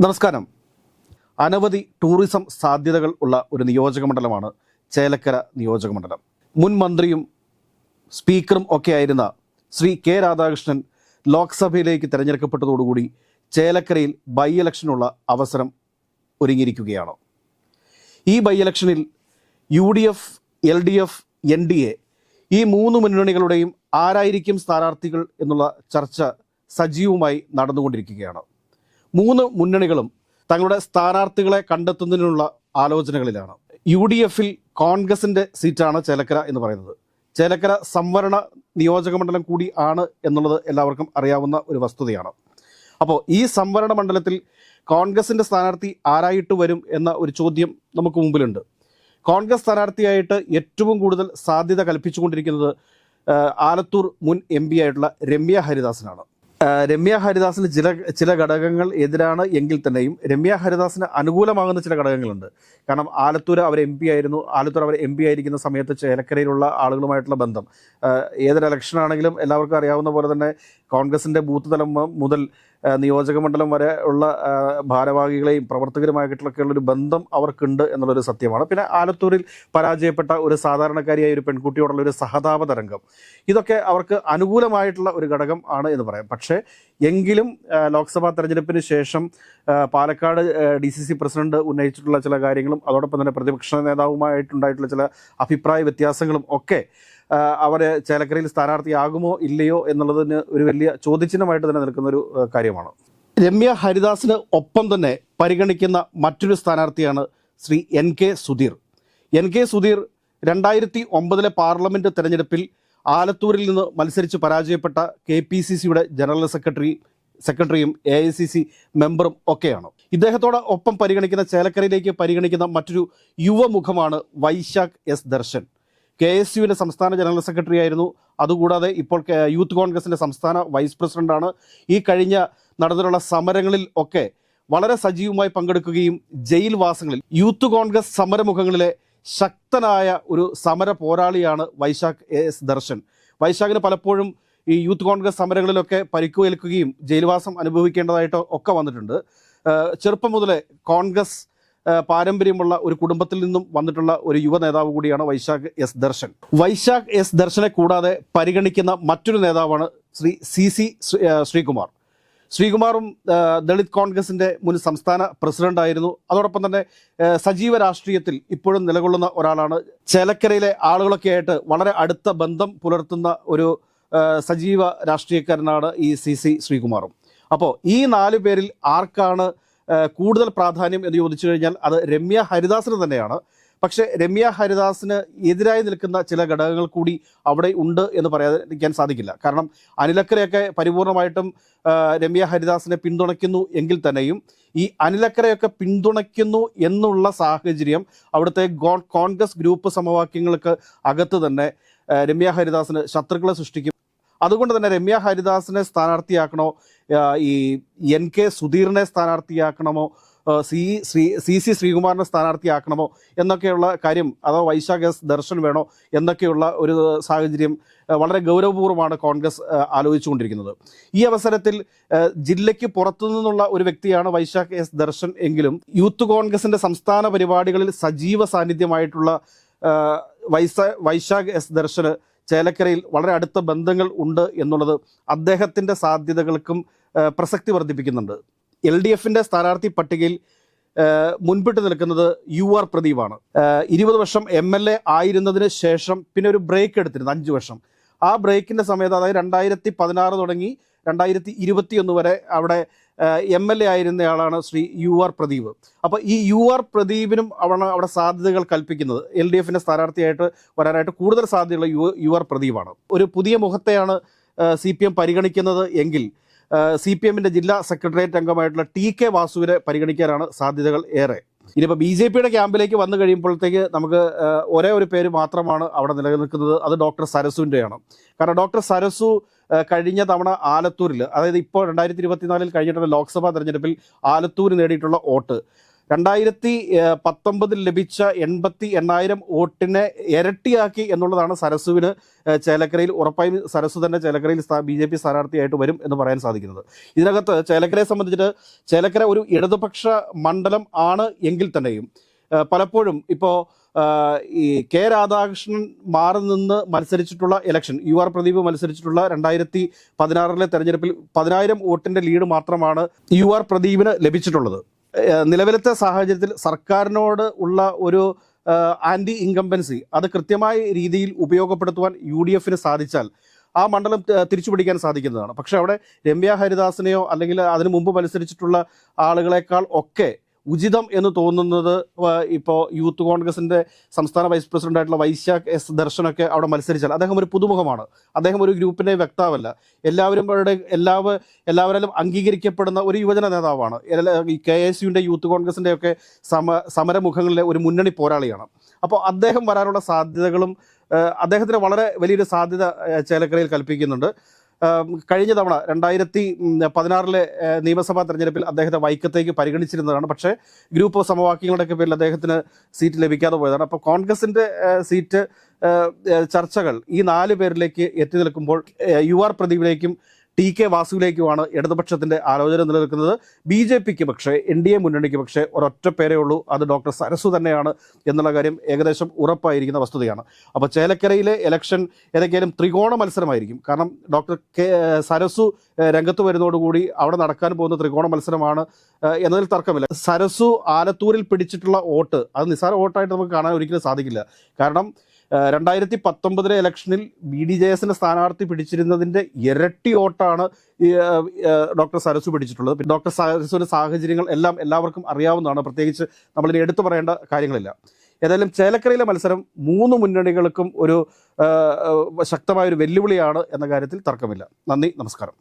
നമസ്കാരം. അനവധി ടൂറിസം സാധ്യതകൾ ഉള്ള ഒരു നിയോജക മണ്ഡലമാണ് ചേലക്കര നിയോജക മണ്ഡലം. മുൻ മന്ത്രിയും സ്പീക്കറും ഒക്കെ ആയിരുന്ന ശ്രീ കെ രാധാകൃഷ്ണൻ ലോക്സഭയിലേക്ക് തിരഞ്ഞെടുക്കപ്പെട്ടതോടുകൂടി ചേലക്കരയിൽ ബൈ ഇലക്ഷനുള്ള അവസരം ഒരുങ്ങിയിരിക്കുകയാണ്. ഈ ബൈ ഇലക്ഷനിൽ U D F L D F N D A ഈ മൂന്ന് മുന്നണികളുടെയും ആരായിരിക്കും സ്ഥാനാർത്ഥികൾ എന്നുള്ള ചർച്ച സജീവമായി നടന്നുകൊണ്ടിരിക്കുകയാണ്. മൂന്ന് മുന്നണികളും തങ്ങളുടെ സ്ഥാനാർത്ഥികളെ കണ്ടെത്തുന്നതിനുള്ള ആലോചനകളിലാണ്. യു ഡി എഫിൽ കോൺഗ്രസിന്റെ സീറ്റാണ് ചേലക്കര എന്ന് പറയുന്നത്. ചേലക്കര സംവരണ നിയോജക മണ്ഡലം കൂടി ആണ് എന്നുള്ളത് എല്ലാവർക്കും അറിയാവുന്ന ഒരു വസ്തുതയാണ്. അപ്പോൾ ഈ സംവരണ മണ്ഡലത്തിൽ കോൺഗ്രസിന്റെ സ്ഥാനാർത്ഥി ആരായിട്ട് വരും എന്ന ഒരു ചോദ്യം നമുക്ക് മുമ്പിലുണ്ട്. കോൺഗ്രസ് സ്ഥാനാർത്ഥിയായിട്ട് ഏറ്റവും കൂടുതൽ സാധ്യത കൽപ്പിച്ചുകൊണ്ടിരിക്കുന്നത് ആലത്തൂർ മുൻ എം ആയിട്ടുള്ള രമ്യ ഹരിദാസനാണ്. രമ്യ ഹരിദാസിന് ചില ചില ഘടകങ്ങൾ എതിരാണ് എങ്കിൽ തന്നെയും രമ്യ ഹരിദാസിന് അനുകൂലമാകുന്ന ചില ഘടകങ്ങളുണ്ട്. കാരണം ആലത്തൂർ അവർ എം പി ആയിരുന്നു ആലത്തൂർ അവർ എം പി ആയിരിക്കുന്ന സമയത്ത് ചേലക്കരയിലുള്ള ആളുകളുമായിട്ടുള്ള ബന്ധം. ഏതൊരു ഇലക്ഷനാണെങ്കിലും എല്ലാവർക്കും അറിയാവുന്ന പോലെ തന്നെ കോൺഗ്രസിന്റെ ബൂത്ത് തലം മുതൽ നിയോജക മണ്ഡലം വരെ ഉള്ള ഭാരവാഹികളെയും പ്രവർത്തകരുമായിട്ടുള്ള ഒരു ബന്ധം അവർക്കുണ്ട് എന്നുള്ളൊരു സത്യമാണ്. പിന്നെ ആലത്തൂരിൽ പരാജയപ്പെട്ട ഒരു സാധാരണക്കാരിയായ ഒരു പെൺകുട്ടിയോടുള്ള ഒരു സഹതാപ തരംഗം ഇതൊക്കെ അവർക്ക് അനുകൂലമായിട്ടുള്ള ഒരു ഘടകം ആണ് എന്ന് പറയാം. പക്ഷേ എങ്കിലും ലോക്സഭാ തെരഞ്ഞെടുപ്പിന് ശേഷം Palakkad D C C president ഉന്നയിച്ചിട്ടുള്ള ചില കാര്യങ്ങളും അതോടൊപ്പം തന്നെ പ്രതിപക്ഷ നേതാവുമായിട്ടുണ്ടായിട്ടുള്ള ചില അഭിപ്രായ വ്യത്യാസങ്ങളും ഒക്കെ ആ, അവർ ചേലക്കരയിൽ സ്ഥാനാർത്ഥിയാകുമോ ഇല്ലയോ എന്നുള്ളതിന് ഒരു വലിയ ചോദ്യചിഹ്നമായിട്ട് തന്നെ നിൽക്കുന്ന ഒരു കാര്യമാണ്. രമ്യ ഹരിദാസിന് ഒപ്പം തന്നെ പരിഗണിക്കുന്ന മറ്റൊരു സ്ഥാനാർത്ഥിയാണ് Shri N K Sudheer. N K Sudheer രണ്ടായിരത്തി ഒമ്പതിലെ പാർലമെന്റ് തെരഞ്ഞെടുപ്പിൽ ആലത്തൂരിൽ നിന്ന് മത്സരിച്ച് പരാജയപ്പെട്ട കെ പി സി സിയുടെ ജനറൽ സെക്രട്ടറി സെക്രട്ടറിയും എ ഐ സി സി മെമ്പറും ഒക്കെയാണ്. ഇദ്ദേഹത്തോട് ഒപ്പം പരിഗണിക്കുന്ന ചേലക്കരയിലേക്ക് പരിഗണിക്കുന്ന മറ്റൊരു യുവമുഖമാണ് Vaishakh S Darshan. K S യുവിന്റെ സംസ്ഥാന ജനറൽ സെക്രട്ടറി ആയിരുന്നു. അതുകൂടാതെ ഇപ്പോൾ യൂത്ത് കോൺഗ്രസിന്റെ സംസ്ഥാന വൈസ് പ്രസിഡന്റാണ്. ഈ കഴിഞ്ഞ നടന്നിട്ടുള്ള സമരങ്ങളിൽ ഒക്കെ വളരെ സജീവമായി പങ്കെടുക്കുകയും ജയിൽവാസങ്ങളിൽ യൂത്ത് കോൺഗ്രസ് സമരമുഖങ്ങളിലെ ശക്തനായ ഒരു സമര പോരാളിയാണ് വൈശാഖ് എസ് ദർശൻ. വൈശാഖിന് പലപ്പോഴും ഈ യൂത്ത് കോൺഗ്രസ് സമരങ്ങളിലൊക്കെ പരിക്കുവേൽക്കുകയും ജയിൽവാസം അനുഭവിക്കേണ്ടതായിട്ട് ഒക്കെ വന്നിട്ടുണ്ട്. ചെറുപ്പം മുതലേ കോൺഗ്രസ് പാരമ്പര്യമുള്ള ഒരു കുടുംബത്തിൽ നിന്നും വന്നിട്ടുള്ള ഒരു യുവ നേതാവ് കൂടിയാണ് വൈശാഖ് എസ് ദർശൻ. വൈശാഖ് എസ് ദർശനെ കൂടാതെ പരിഗണിക്കുന്ന മറ്റൊരു നേതാവാണ് ശ്രീ സി സി ശ്രീകുമാർ. ശ്രീകുമാറും ദളിത് കോൺഗ്രസിന്റെ മുൻ സംസ്ഥാന പ്രസിഡന്റ് ആയിരുന്നു. അതോടൊപ്പം തന്നെ സജീവ രാഷ്ട്രീയത്തിൽ ഇപ്പോഴും നിലകൊള്ളുന്ന ഒരാളാണ്. ചേലക്കരയിലെ ആളുകളൊക്കെ ആയിട്ട് വളരെ അടുത്ത ബന്ധം പുലർത്തുന്ന ഒരു സജീവ രാഷ്ട്രീയക്കാരനാണ് ഈ സി സി ശ്രീകുമാറും. അപ്പോൾ ഈ നാല് പേരിൽ ആർക്കാണ് കൂടുതൽ പ്രാധാന്യം എന്ന് ചോദിച്ചു കഴിഞ്ഞാൽ അത് രമ്യ ഹരിദാസിന് തന്നെയാണ്. പക്ഷെ രമ്യ ഹരിദാസിന് എതിരായി നിൽക്കുന്ന ചില ഘടകങ്ങൾ കൂടി അവിടെ ഉണ്ട് എന്ന് പറയാതിരിക്കാൻ സാധിക്കില്ല. കാരണം അനിലക്കരയൊക്കെ പരിപൂർണമായിട്ടും രമ്യ ഹരിദാസിനെ പിന്തുണയ്ക്കുന്നു എങ്കിൽ തന്നെയും ഈ അനിലക്കരയൊക്കെ പിന്തുണയ്ക്കുന്നു എന്നുള്ള സാഹചര്യം അവിടുത്തെ കോൺഗ്രസ് ഗ്രൂപ്പ് സമവാക്യങ്ങൾക്ക് അകത്ത് തന്നെ രമ്യ ഹരിദാസിന് ശത്രുക്കളെ സൃഷ്ടിക്കും അതുകൊണ്ട് തന്നെ രമ്യ ഹരിദാസിനെ സ്ഥാനാർത്ഥിയാക്കണോ ഈ എൻ കെ സുധീറിനെ സ്ഥാനാർത്ഥിയാക്കണമോ സി ശ്രീ സി സി ശ്രീകുമാറിനെ സ്ഥാനാർത്ഥിയാക്കണമോ എന്നൊക്കെയുള്ള കാര്യം അതോ വൈശാഖ ദർശൻ വേണോ എന്നൊക്കെയുള്ള ഒരു സാഹചര്യം വളരെ ഗൗരവപൂർവമാണ് കോൺഗ്രസ് ആലോചിച്ചുകൊണ്ടിരിക്കുന്നത്. ഈ അവസരത്തിൽ ജില്ലയ്ക്ക് പുറത്തു നിന്നുള്ള ഒരു വ്യക്തിയാണ് വൈശാഖ് എസ് ദർശൻ എങ്കിലും യൂത്ത് കോൺഗ്രസിന്റെ സംസ്ഥാന പരിപാടികളിൽ സജീവ സാന്നിധ്യമായിട്ടുള്ള വൈശാഖ് എസ് ദർശന് ചേലക്കരയിൽ വളരെ അടുത്ത ബന്ധങ്ങൾ ഉണ്ട് എന്നുള്ളത് അദ്ദേഹത്തിന്റെ സാധ്യതകൾക്കും പ്രസക്തി വർദ്ധിപ്പിക്കുന്നുണ്ട്. എൽ ഡി എഫിന്റെ സ്ഥാനാർത്ഥി പട്ടികയിൽ മുൻപിട്ട് നിൽക്കുന്നത് യു ആർ പ്രദീപാണ്. ഇരുപത് വർഷം എം എൽ എ ആയിരുന്നതിന് ശേഷം പിന്നെ ഒരു ബ്രേക്ക് എടുത്തിരുന്നു അഞ്ച് വർഷം. ആ ബ്രേക്കിന്റെ സമയത്ത് അതായത് രണ്ടായിരത്തി പതിനാറ് തുടങ്ങി രണ്ടായിരത്തി ഇരുപത്തിയൊന്ന് വരെ അവിടെ എം എൽ എ ആയിരുന്നയാളാണ് ശ്രീ യു ആർ പ്രദീപ്. അപ്പോൾ ഈ യു ആർ പ്രദീപിനും അവിടെ അവിടെ സാധ്യതകൾ കൽപ്പിക്കുന്നത് എൽ ഡി എഫിന്റെ സ്ഥാനാർത്ഥിയായിട്ട് വരാനായിട്ട് കൂടുതൽ സാധ്യതയുള്ള യു യു ആർ പ്രദീപാണ്. ഒരു പുതിയ മുഖത്തെയാണ് സി പി എം പരിഗണിക്കുന്നത് എങ്കിൽ സി പി എമ്മിന്റെ ജില്ലാ സെക്രട്ടേറിയറ്റ് അംഗമായിട്ടുള്ള ടി കെ വാസുവിനെ പരിഗണിക്കാനാണ് സാധ്യതകൾ ഏറെ. ഇനിയിപ്പോൾ ബി ജെ പിയുടെ ക്യാമ്പിലേക്ക് വന്നു കഴിയുമ്പോഴത്തേക്ക് നമുക്ക് ഒരേ ഒരു പേര് മാത്രമാണ് അവിടെ നിലനിൽക്കുന്നത്. അത് ഡോക്ടർ സരസുവിന്റെയാണ് കാരണം ഡോക്ടർ സരസു കഴിഞ്ഞ തവണ ആലത്തൂരിൽ അതായത് ഇപ്പോൾ രണ്ടായിരത്തി ഇരുപത്തിനാലിൽ കഴിഞ്ഞിട്ടുള്ള ലോക്സഭാ തെരഞ്ഞെടുപ്പിൽ ആലത്തൂർ നേടിയിട്ടുള്ള വോട്ട്. രണ്ടായിരത്തി പത്തൊമ്പതിൽ ലഭിച്ച എൺപത്തി എണ്ണായിരം വോട്ടിനെ ഇരട്ടിയാക്കി എന്നുള്ളതാണ് സരസുവിന് ചേലക്കരയിൽ ഉറപ്പായും സരസു തന്നെ ചേലക്കരയിൽ ബി ജെ പി സ്ഥാനാർത്ഥിയായിട്ട് വരും എന്ന് പറയാൻ സാധിക്കുന്നത്. ഇതിനകത്ത് ചേലക്കരയെ സംബന്ധിച്ചിട്ട് ചേലക്കര ഒരു ഇടതുപക്ഷ മണ്ഡലം ആണ് എങ്കിൽ തന്നെയും പലപ്പോഴും ഇപ്പോൾ ഈ കെ രാധാകൃഷ്ണൻ മാറി നിന്ന് മത്സരിച്ചിട്ടുള്ള ഇലക്ഷൻ യു ആർ പ്രദീപ് മത്സരിച്ചിട്ടുള്ള രണ്ടായിരത്തി പതിനാറിലെ തെരഞ്ഞെടുപ്പിൽ പതിനായിരം വോട്ടിന്റെ ലീഡ് മാത്രമാണ് യു ആർ പ്രദീപിന് ലഭിച്ചിട്ടുള്ളത്. നിലവിലത്തെ സാഹചര്യത്തിൽ സർക്കാരിനോട് ഉള്ള ഒരു ആന്റി ഇൻകംബൻസി അത് കൃത്യമായ രീതിയിൽ ഉപയോഗപ്പെടുത്തുവാൻ യു ഡി എഫിന് സാധിച്ചാൽ ആ മണ്ഡലം തിരിച്ചുപിടിക്കാൻ തിരിച്ചു പിടിക്കാൻ സാധിക്കുന്നതാണ്. പക്ഷേ അവിടെ രമ്യ ഹരിദാസിനെയോ അല്ലെങ്കിൽ അതിനു മുമ്പ് മത്സരിച്ചിട്ടുള്ള ആളുകളെക്കാൾ ഒക്കെ ഉചിതം എന്ന് തോന്നുന്നത് ഇപ്പോൾ യൂത്ത് കോൺഗ്രസിന്റെ സംസ്ഥാന വൈസ് പ്രസിഡന്റ് ആയിട്ടുള്ള വൈശാഖ് എസ് ദർശനൊക്കെ അവിടെ മത്സരിച്ചാൽ അദ്ദേഹം ഒരു പുതുമുഖമാണ്. അദ്ദേഹം ഒരു ഗ്രൂപ്പിന്റെ വ്യക്താവല്ല. എല്ലാവരും അവരുടെ എല്ലാവ എല്ലാവരും അംഗീകരിക്കപ്പെടുന്ന ഒരു യുവജന നേതാവാണ്. കെ എസ് യുവിന്റെ യൂത്ത് കോൺഗ്രസിന്റെ ഒക്കെ സമ സമരമുഖങ്ങളിലെ ഒരു മുന്നണി പോരാളിയാണ്. അപ്പോൾ അദ്ദേഹം വരാനുള്ള സാധ്യതകളും അദ്ദേഹത്തിന് വളരെ വലിയൊരു സാധ്യത ചേലക്കരയിൽ കൽപ്പിക്കുന്നുണ്ട്. കഴിഞ്ഞ തവണ രണ്ടായിരത്തി പതിനാറിലെ നിയമസഭാ തെരഞ്ഞെടുപ്പിൽ അദ്ദേഹത്തെ വൈക്കത്തേക്ക് പരിഗണിച്ചിരുന്നതാണ്. പക്ഷേ ഗ്രൂപ്പ് ഓഫ് സമവാക്യങ്ങളുടെയൊക്കെ പേരിൽ അദ്ദേഹത്തിന് സീറ്റ് ലഭിക്കാതെ പോയതാണ്. അപ്പോൾ കോൺഗ്രസിന്റെ സീറ്റ് ചർച്ചകൾ ഈ നാല് പേരിലേക്ക് എത്തി നിൽക്കുമ്പോൾ യു ആർ പ്രദീപിലേക്കും ടി കെ വാസുവിലേക്കുമാണ് ഇടതുപക്ഷത്തിന്റെ ആലോചന നിലനിൽക്കുന്നത്. ബി ജെ പിക്ക് പക്ഷേ എൻ ഡി എ മുന്നണിക്ക് പക്ഷേ ഒരൊറ്റ പേരേ ഉള്ളൂ. അത് ഡോക്ടർ സരസു തന്നെയാണ് എന്നുള്ള കാര്യം ഏകദേശം ഉറപ്പായിരിക്കുന്ന വസ്തുതയാണ്. അപ്പോൾ ചേലക്കരയിലെ ഇലക്ഷൻ ഏതൊക്കെയാലും ത്രികോണ മത്സരമായിരിക്കും. കാരണം ഡോക്ടർ കെ സരസു രംഗത്ത് വരുന്നതോടുകൂടി അവിടെ നടക്കാൻ പോകുന്ന ത്രികോണ മത്സരമാണ് എന്നതിൽ തർക്കമില്ല. സരസു ആലത്തൂരിൽ പിടിച്ചിട്ടുള്ള വോട്ട് അത് നിസ്സാര വോട്ടായിട്ട് നമുക്ക് കാണാൻ ഒരിക്കലും സാധിക്കില്ല. കാരണം രണ്ടായിരത്തി പത്തൊമ്പതിലെ ഇലക്ഷനിൽ ബി ഡി ജെ എസിന്റെ സ്ഥാനാർത്ഥി പിടിച്ചിരുന്നതിന്റെ ഇരട്ടി വോട്ടാണ് ഡോക്ടർ സരസു പിടിച്ചിട്ടുള്ളത്. ഡോക്ടർ സരസുവിന്റെ സാഹചര്യങ്ങൾ എല്ലാം എല്ലാവർക്കും അറിയാവുന്നതാണ്. പ്രത്യേകിച്ച് നമ്മളിനി എടുത്തു പറയേണ്ട കാര്യങ്ങളില്ല. ഏതായാലും ചേലക്കരയിലെ മത്സരം മൂന്ന് മുന്നണികൾക്കും ഒരു ശക്തമായ ഒരു വെല്ലുവിളിയാണ് എന്ന കാര്യത്തിൽ തർക്കമില്ല. നന്ദി നമസ്കാരം.